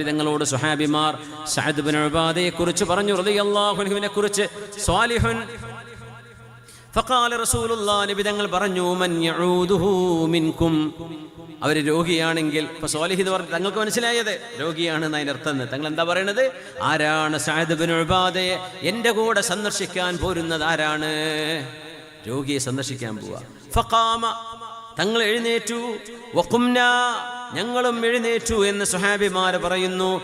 വിധങ്ങളോട് സുഹാബിമാർ Saad bin ഉബാദയെ കുറിച്ച് പറഞ്ഞു റളിയല്ലാഹു അൻഹുവിനെ കുറിച്ച് സ്വാലിഹുൻ. ഫഖാല റസൂലുള്ളാഹി പറഞ്ഞു മൻ യഊദുഹു മിൻകും. അവർ രോഗിയാണെങ്കിൽ പറഞ്ഞ് തങ്ങൾക്ക് മനസ്സിലായത്? രോഗിയാണ് അതിനർത്ഥം തങ്ങൾ എന്താ പറയണത്? ആരാണ് സഅദ് ബിൻ ഉബാദയെ കൂടെ സന്ദർശിക്കാൻ പോരുന്നത് ആരാണ്? രോഗിയെ സന്ദർശിക്കാൻ പോവാ. ഫഖാമ തങ്ങൾ എഴുന്നേറ്റു. ഞങ്ങളും എഴുന്നേറ്റു എന്ന് സുഹാബിമാര് പറയുന്നു.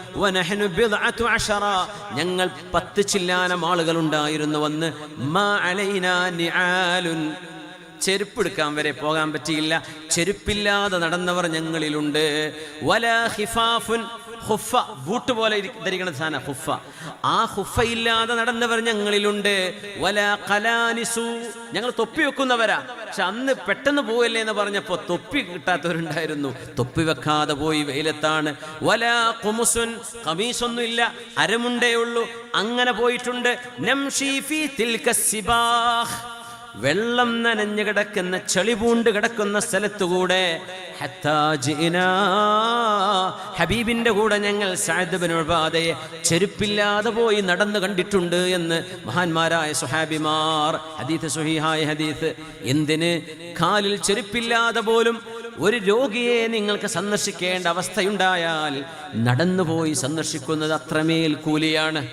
ഞങ്ങൾ പത്ത് ചില്ലാനം ആളുകൾ ഉണ്ടായിരുന്നു വന്ന് മാ അലൈനാ നിആലുൻ. ചെരുപ്പെടുക്കാൻ വരെ പോകാൻ പറ്റിയില്ല. ചെരുപ്പില്ലാതെ നടന്നവർ ഞങ്ങളിലുണ്ട്. ഹിഫാഫുൻ ഹുഫ ബൂട്ട് പോലെ ധരിക്കുന്ന സാധനം ഹുഫ. ആ ഹുഫ ഇല്ലാതെ നടന്നവർ ഞങ്ങളിലുണ്ട്. വല കലാനിസു ഞങ്ങൾ തൊപ്പി വെക്കുന്നവരാ. പക്ഷെ അന്ന് പെട്ടെന്ന് പോവല്ലേ എന്ന് പറഞ്ഞപ്പോ തൊപ്പി കിട്ടാത്തവരുണ്ടായിരുന്നു. തൊപ്പി വെക്കാതെ പോയി വെയിലത്താണ്. വല കുമുസുൻ കമീസൊന്നും ഇല്ല. അരമുണ്ടേ ഉള്ളൂ. അങ്ങനെ പോയിട്ടുണ്ട്. വെള്ളം നനഞ്ഞു കിടക്കുന്ന ചെളി പൂണ്ട് കിടക്കുന്ന സ്ഥലത്തുകൂടെ. ഹബീബിന്റെ കൂടെ ഞങ്ങൾ സാദബിനുപാതയെ ചെരുപ്പില്ലാതെ പോയി നടന്നു കണ്ടിട്ടുണ്ട് എന്ന് മഹാന്മാരായ സുഹാബിമാർ ഹദീത്ത് സുഹിഹായ ഹദീത്ത് എന്തിന്? കാലിൽ ചെരുപ്പില്ലാതെ പോലും ഒരു രോഗിയെ നിങ്ങൾക്ക് സന്ദർശിക്കേണ്ട അവസ്ഥയുണ്ടായാൽ നടന്നുപോയി സന്ദർശിക്കുന്നത് അത്രമേൽ കൂലിയാണ്.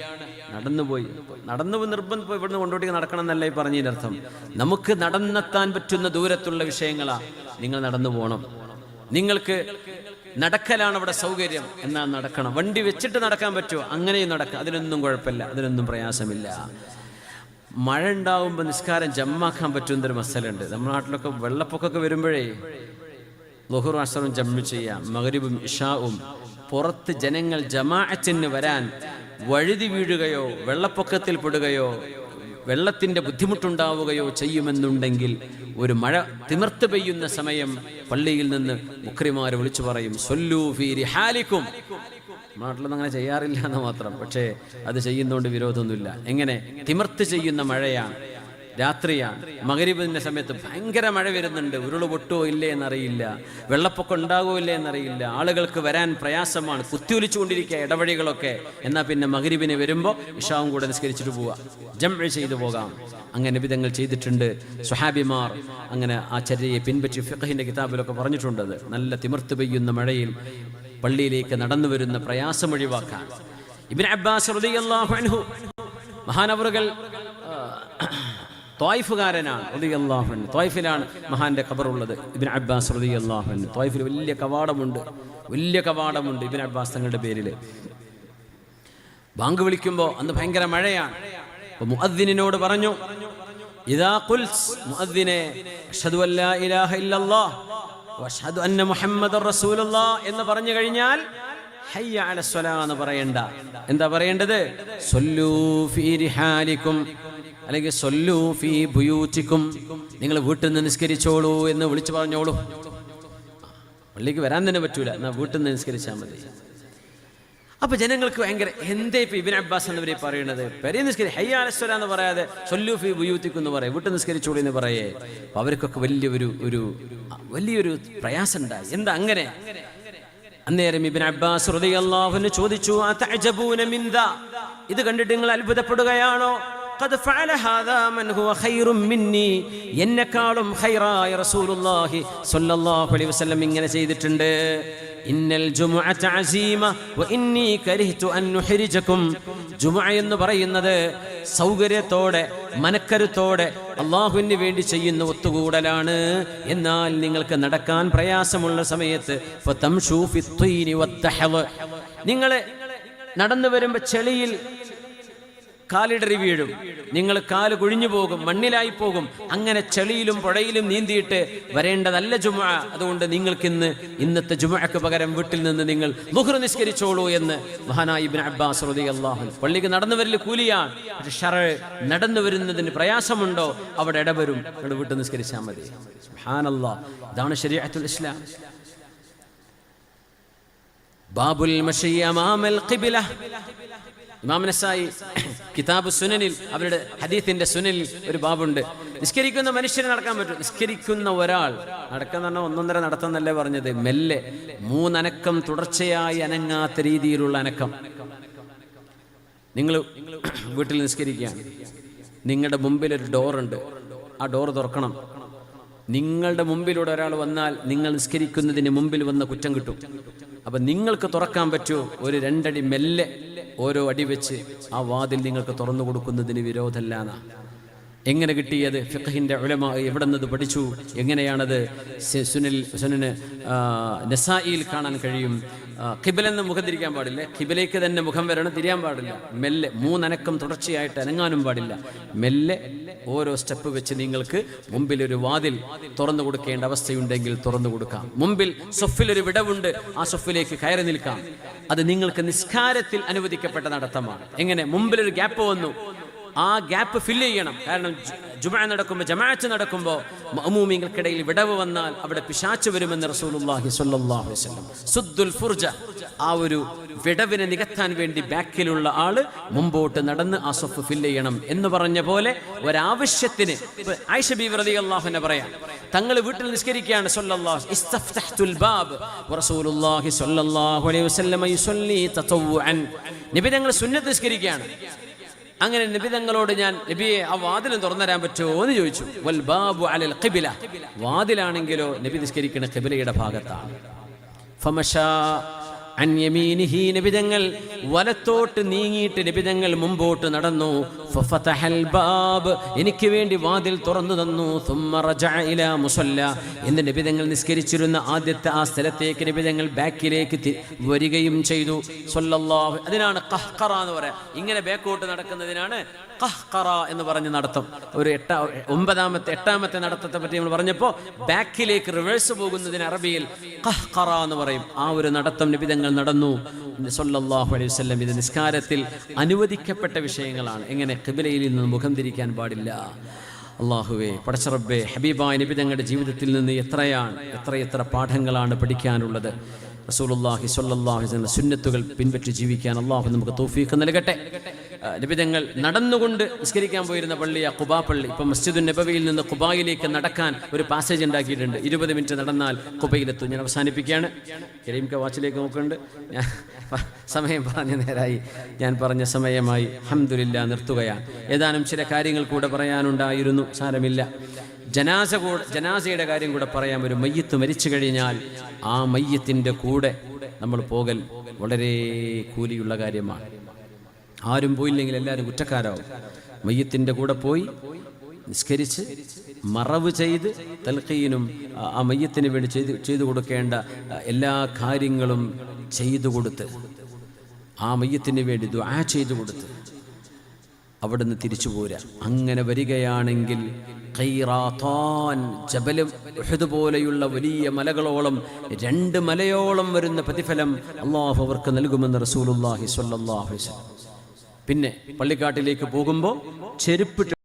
നടന്നുപോയി നടന്നു നിർബന്ധം പോയി ഇവിടുന്ന് കൊണ്ടോട്ടേക്ക് നടക്കണം എന്നല്ല ഈ അർത്ഥം. നമുക്ക് നടന്നെത്താൻ പറ്റുന്ന ദൂരത്തുള്ള വിഷയങ്ങളാ. നിങ്ങൾ നടന്നു പോകണം നിങ്ങൾക്ക് നടക്കലാണ് അവിടെ സൗകര്യം. എന്നാൽ നടക്കണം. വണ്ടി വെച്ചിട്ട് നടക്കാൻ പറ്റുമോ? അങ്ങനെയും നടക്കാം. അതിനൊന്നും കുഴപ്പമില്ല. അതിനൊന്നും പ്രയാസമില്ല. മഴ ഉണ്ടാവുമ്പോൾ നിസ്കാരം ജമ്മാക്കാൻ പറ്റുന്നൊരു മസലുണ്ട്. നമ്മുടെ നാട്ടിലൊക്കെ വെള്ളപ്പൊക്കൊക്കെ വരുമ്പോഴേ ലുഹുർ അസറും ജമ്മു ചെയ്യാം. മകരിബും ഇഷാവും പുറത്ത് ജനങ്ങൾ ജമാഅത്തിന് വരാൻ വഴുതി വീഴുകയോ വെള്ളപ്പൊക്കത്തിൽ പെടുകയോ വെള്ളത്തിന്റെ ബുദ്ധിമുട്ടുണ്ടാവുകയോ ചെയ്യുമെന്നുണ്ടെങ്കിൽ ഒരു മഴ തിമിർത്ത് പെയ്യുന്ന സമയം പള്ളിയിൽ നിന്ന് മുക്രിമാർ വിളിച്ചു പറയും സൊല്ലൂ ഫീ റിഹാലിക്കും നാട്ടിലൊന്നും അങ്ങനെ ചെയ്യാറില്ല എന്ന് മാത്രം. പക്ഷേ അത് ചെയ്യുന്നതുകൊണ്ട് വിരോധമൊന്നുമില്ല. എങ്ങനെ? തിമിർത്ത് ചെയ്യുന്ന മഴയാണ്. രാത്രിയാണ്. മകരീപതിന്റെ സമയത്ത് ഭയങ്കര മഴ വരുന്നുണ്ട്. ഉരുൾ പൊട്ടുമോ ഇല്ലേ എന്നറിയില്ല. വെള്ളപ്പൊക്കം ഉണ്ടാകുമോ ഇല്ലേ എന്നറിയില്ല. ആളുകൾക്ക് വരാൻ പ്രയാസമാണ്. കുത്തിയൊലിച്ചുകൊണ്ടിരിക്കുക ഇടവഴികളൊക്കെ. എന്നാൽ പിന്നെ മകരിബിന് വരുമ്പോൾ ഇഷാവും കൂടെ നിസ്കരിച്ചിട്ട് പോവുക ജം ചെയ്തു പോകാം. അങ്ങനെ വിധങ്ങൾ ചെയ്തിട്ടുണ്ട്. സുഹാബിമാർ അങ്ങനെ ആ ചര്യയെ പിൻപറ്റി ഫിഖഹിന്റെ കിതാബിലൊക്കെ പറഞ്ഞിട്ടുണ്ടത് നല്ല തിമിർത്ത് പെയ്യുന്ന മഴയിൽ പള്ളിയിലേക്ക് നടന്നു വരുന്ന പ്രയാസം ഒഴിവാക്കാൻ. ഇബിൻ അബ്ബാസ് മഹാനവറുകൾ ത്വായിഫുകാരനാണ് റതി ത്വായിഫിലാണ് മഹാന്റെ ഖബറുള്ളത്. ഇബിൻ അബ്ബാസ് റതി ത്വായിഫിൽ വലിയ കവാടമുണ്ട്. വലിയ കവാടമുണ്ട് ഇബിൻ അബ്ബാസ് തങ്ങളുടെ പേരിൽ. ബാങ്ക് വിളിക്കുമ്പോൾ അന്ന് ഭയങ്കര മഴയാണ്. അപ്പൊ മുഅദ്ദിനോട് പറഞ്ഞു ഇദാ ഖുൽസ് മുഅദ്ദിനെ അഷ്ഹദു അല്ലാ ഇലാഹ ഇല്ലല്ലാഹ് വഅഷ്ഹദു അന്ന മുഹമ്മദർ റസൂലുള്ളാഹ് എന്ന് പറഞ്ഞു കഴിഞ്ഞാൽ ഹയ്യ അല സ്വലാ എന്ന് പറയണ്ട. എന്താ പറയേണ്ടത്? സൊല്ലൂ ഫീ റിഹാലിക്കും അല്ലെങ്കിൽ സൊല്ലു ഫീ ഭുയൂറ്റിക്കും നിങ്ങൾ വീട്ടിൽ നിന്ന് നിസ്കരിച്ചോളൂ എന്ന് വിളിച്ചു പറഞ്ഞോളൂ. പള്ളിക്ക് വരാൻ തന്നെ പറ്റൂല. എന്നാൽ വീട്ടിൽ നിന്ന് നിസ്കരിച്ചാൽ മതി. അപ്പൊ ജനങ്ങൾക്ക് ഭയങ്കര എന്തേ ഇപ്പൊ ഇബിൻ അബ്ബാസ് എന്നവരെ പറയുന്നത് പെരിയ നിസ്കരി ഹയ്യാലശ്വര എന്ന് പറയാതെ സൊല്ലു ഫീ ബുയൂത്തിക്കും എന്ന് പറയും. വീട്ടിൽ നിസ്കരിച്ചോളൂ എന്ന് പറയേ. അപ്പൊ അവർക്കൊക്കെ വലിയൊരു ഒരു വലിയൊരു പ്രയാസം ഉണ്ടായി. എന്താ അങ്ങനെ? അന്നേരം ഇബിൻ അബ്ബാസ് ചോദിച്ചു ഇത് കണ്ടിട്ട് നിങ്ങൾ അത്ഭുതപ്പെടുകയാണോ? എന്നെക്കാളും ഖൈറായ റസൂലുള്ളാഹി സ്വല്ലല്ലാഹു അലൈഹി വസല്ലം ഇങ്ങനെ ചെയ്തിട്ടുണ്ട്. ഇന്നൽ ജുമുഅത അസീമ വഇന്നി ഇന്നി കരിഹ്തു അൻ നുഹരിജകും. ജുമുഅ എന്ന് പറയുന്നത് സൗകര്യത്തോടെ മനക്കരുത്തോടെ അള്ളാഹുവിന് വേണ്ടി ചെയ്യുന്ന ഒത്തുകൂടലാണ്. എന്നാൽ നിങ്ങൾക്ക് നടക്കാൻ പ്രയാസമുള്ള സമയത്ത് നിങ്ങൾ നടന്നു വരുമ്പോൾ ചെളിയിൽ കാലിടറി വീഴും. നിങ്ങൾ കാൽ കുഴിഞ്ഞു പോകും മണ്ണിലായി പോകും. അങ്ങനെ ചെളിയിലും പുഴയിലും നീന്തിയിട്ട് വരേണ്ടതല്ല ജുമ അതുകൊണ്ട് നിങ്ങൾക്കിന്ന് ഇന്നത്തെ ജുമയ്ക്ക് പകരം വീട്ടിൽ നിന്ന് നിങ്ങൾ ലുഹ്ർ നിസ്കരിച്ചോളൂ എന്ന് മഹാനായി അബ്ബാസ് അൻഹു. പള്ളിക്ക് നടന്നു വരൽ കൂലിയാണ്. ഷറ നടന്നു വരുന്നതിന് പ്രയാസമുണ്ടോ? അവിടെ ഇടവരും. അവിടെ വീട്ടിൽ നിസ്കരിച്ചാൽ മതി. സുബ്ഹാനല്ലാഹ് ഇതാണ് ശരീഅത്തുൽ ഇസ്ലാം. ബാബുൽ മഷി അമാമൽ ഖിബ്ല. ഇമാം നസായി കിതാബ് സുനനിൽ അവരുടെ ഹദീത്തിന്റെ സുനനിൽ ഒരു ബാബുണ്ട്. നിസ്കരിക്കുന്ന മനുഷ്യന് നടക്കാൻ പറ്റും. നിസ്കരിക്കുന്ന ഒരാൾ നടക്കുന്ന പറഞ്ഞാൽ ഒന്നൊന്നര നടത്തുന്നല്ലേ പറഞ്ഞത്? മെല്ലെ മൂന്നനക്കം തുടർച്ചയായി അനങ്ങാത്ത രീതിയിലുള്ള അനക്കം. നിങ്ങൾ വീട്ടിൽ നിസ്കരിക്കുകയാണ് നിങ്ങളുടെ മുമ്പിൽ ഒരു ഡോറുണ്ട്. ആ ഡോർ തുറക്കണം. നിങ്ങളുടെ മുമ്പിലൂടെ ഒരാൾ വന്നാൽ നിങ്ങൾ നിസ്കരിക്കുന്നതിന് മുമ്പിൽ വന്ന കുറ്റം കിട്ടും. അപ്പം നിങ്ങൾക്ക് തുറക്കാൻ പറ്റുമോ ഒരു രണ്ടടി മെല്ലെ ഓരോ അടി വെച്ച് ആ വാതിൽ നിങ്ങൾക്ക് തുറന്നു കൊടുക്കുന്നതിന് വിരോധമല്ലാന്നാ. എങ്ങനെ കിട്ടിയത്? ഫിഖഹിന്റെ ഉലമ എവിടെ നിന്നത് പഠിച്ചു? എങ്ങനെയാണത്? സുനിൽ സുനിന് ആ, നസായിയിൽ കാണാൻ കഴിയും. കിബിലെന്ന് മുഖം തിരിക്കാൻ പാടില്ല. കിബിലേക്ക് തന്നെ മുഖം വരണം തിരിയാൻ പാടില്ല. മെല്ലെ മൂന്നനക്കം തുടർച്ചയായിട്ട് അനങ്ങാനും പാടില്ല. മെല്ലെ ഓരോ സ്റ്റെപ്പ് വെച്ച് നിങ്ങൾക്ക് മുമ്പിൽ ഒരു വാതിൽ തുറന്നു കൊടുക്കേണ്ട അവസ്ഥയുണ്ടെങ്കിൽ തുറന്നു കൊടുക്കാം. മുമ്പിൽ സൊഫിലൊരു വിടവുണ്ട് ആ സൊഫിലേക്ക് കയറി നിൽക്കാം. അത് നിങ്ങൾക്ക് നിസ്കാരത്തിൽ അനുവദിക്കപ്പെട്ട നടത്തമാണ്. എങ്ങനെ? മുമ്പിൽ ഒരു ഗ്യാപ്പ് വന്നു. ആ ഗ്യാപ്പ് ഫില്ല് ചെയ്യണം. കാരണം ജുമ നടക്കുമ്പോൾ ജമാഅത്ത് നടക്കുമ്പോൾ മഅമൂമിങ്ങൾക്കിടയിൽ വിടവ് വന്നാൽ അവിടെ പിശാച്ച് വരുമെന്ന് റസൂലുള്ളാഹി സ്വല്ലല്ലാഹു അലൈഹി വസല്ലം. സുദ്ദുൽ ഫുർജ ആ ഒരു വിടവിനെ നികത്താൻ വേണ്ടി ബാക്കിലുള്ള ആൾ മുമ്പോട്ട് നടന്ന് ആ സൊഫ് ഫില്ല് ചെയ്യണം എന്ന് പറഞ്ഞ പോലെ ഒരാവശ്യത്തിന് ആയിഷ ബി റളിയല്ലാഹുവിനെ പറയാം തങ്ങൾ വീട്ടിൽ നിസ്കരിക്കുകയാണ് സ്വല്ലല്ലാഹു ഇസ്തഫ്തഹ്തുൽ ബാബ്. വറസൂലുള്ളാഹി സ്വല്ലല്ലാഹു അലൈഹി വസല്ലം യുസല്ലി തതവ്വുഅൻ നബി തങ്ങൾ സുന്നത്ത് നിസ്കരിക്കുകയാണ്. അങ്ങനെ നിബിതങ്ങളോട് ഞാൻ നബിയെ ആ വാതിലും തുറന്നുതരാൻ പറ്റുമോ? എന്ന് ചോദിച്ചു. വൽ ബാബു അലൽ ഖിബില. വാതിലാണെങ്കിലോ നബി നിസ്കരിക്കുന്ന ഖിബിലയുടെ ഭാഗത്താണ്. ഫമശാ അൻ യമീനിഹി നബിതങ്ങൾ വലത്തോട്ട് നീങ്ങിയിട്ട് നബിതങ്ങൾ മുമ്പോട്ട് നടന്നു. ബാബ് എനിക്ക് വേണ്ടി വാതിൽ തുറന്നു തന്നു. ഇലാ മുസല്ല. എന്ന് നബിതങ്ങൾ നിസ്കരിച്ചിരുന്ന ആദ്യത്തെ ആ സ്ഥലത്തേക്ക് നബിതങ്ങൾ ബാക്കിലേക്ക് വരികയും ചെയ്തു. അതിനാണ് ഖഹ്ഖറ എന്ന് പറയാം. ഇങ്ങനെ ബാക്കോട്ട് നടക്കുന്നതിനാണ് ഖഹ്ഖറ എന്ന് പറഞ്ഞ് നടത്തം. ഒരു എട്ടാ ഒമ്പതാമത്തെ എട്ടാമത്തെ നടത്തത്തെ പറ്റി നമ്മൾ പറഞ്ഞപ്പോൾ ബാക്കിലേക്ക് റിവേഴ്സ് പോകുന്നതിന് അറബിയിൽ കഹ്കറ എന്ന് പറയും. ആ ഒരു നടത്തം നിബിതങ്ങൾ നടന്നു. സൊല്ലാഹു അലൈഹി വസല്ലം ഇത് നിസ്കാരത്തിൽ അനുവദിക്കപ്പെട്ട വിഷയങ്ങളാണ്. എങ്ങനെ? കിബിലയിൽ നിന്ന് മുഖം തിരിക്കാൻ പാടില്ല. അള്ളാഹുവേ പടച്ചറബേ ഹബീബായ നബി തങ്ങളുടെ ജീവിതത്തിൽ നിന്ന് എത്രയാണ് എത്രയെത്ര പാഠങ്ങളാണ് പഠിക്കാനുള്ളത്? റസൂലുള്ളാഹി സ്വല്ലല്ലാഹു അലൈഹി വസല്ലം സുന്നത്തുകൾ പിൻപറ്റി ജീവിക്കാൻ അള്ളാഹു നമുക്ക് തൗഫീഖ് നൽകട്ടെ. ആ, നബിതങ്ങൾ നടന്നുകൊണ്ട് നിസ്കരിക്കാൻ പോയിരുന്ന പള്ളി ആ കുബാ പള്ളി ഇപ്പം മസ്ജിദുൻ നബവിയിൽ നിന്ന് കുബായിലേക്ക് നടക്കാൻ ഒരു പാസേജ് ഉണ്ടാക്കിയിട്ടുണ്ട്. ഇരുപത് മിനിറ്റ് നടന്നാൽ കുബയിലെത്തും ഞാൻ അവസാനിപ്പിക്കുകയാണ്. കരീം വാച്ചിലേക്ക് നോക്കുന്നുണ്ട്. ഞാൻ സമയം പറഞ്ഞ നേരായി. ഞാൻ പറഞ്ഞ സമയമായി. ഹംദുലില്ല നിർത്തുകയാണ്. ഏതാനും ചില കാര്യങ്ങൾ കൂടെ പറയാനുണ്ടായിരുന്നു. സാരമില്ല. ജനാസ ജനാസയുടെ കാര്യം കൂടെ പറയാം. ഒരു മയ്യത്ത് മരിച്ചു കഴിഞ്ഞാൽ ആ മയ്യത്തിന്റെ കൂടെ നമ്മൾ പോകൽ വളരെ കൂലിയുള്ള കാര്യമാണ്. ആരും പോയില്ലെങ്കിൽ എല്ലാവരും കുറ്റക്കാരാവും. മയ്യത്തിന്റെ കൂടെ പോയി നിസ്കരിച്ച് മറവ് ചെയ്ത് തൽക്കീനും ആ- മയ്യത്തിന് വേണ്ടി ചെയ്ത് ചെയ്തു കൊടുക്കേണ്ട എല്ലാ കാര്യങ്ങളും ചെയ്തു കൊടുത്ത് ആ മയ്യത്തിന് വേണ്ടി ദുആ ചെയ്തു കൊടുത്ത് അവിടുന്ന് തിരിച്ചു പോരാ അങ്ങനെ വരികയാണെങ്കിൽ പോലെയുള്ള വലിയ മലകളോളം രണ്ട് മലയോളം വരുന്ന പ്രതിഫലം അള്ളാഹു അവർക്ക് നൽകുമെന്ന് വസല്ലം. പിന്നെ പള്ളിക്കാട്ടിലേക്ക് പോകുമ്പോൾ ചെരുപ്പിട്ട്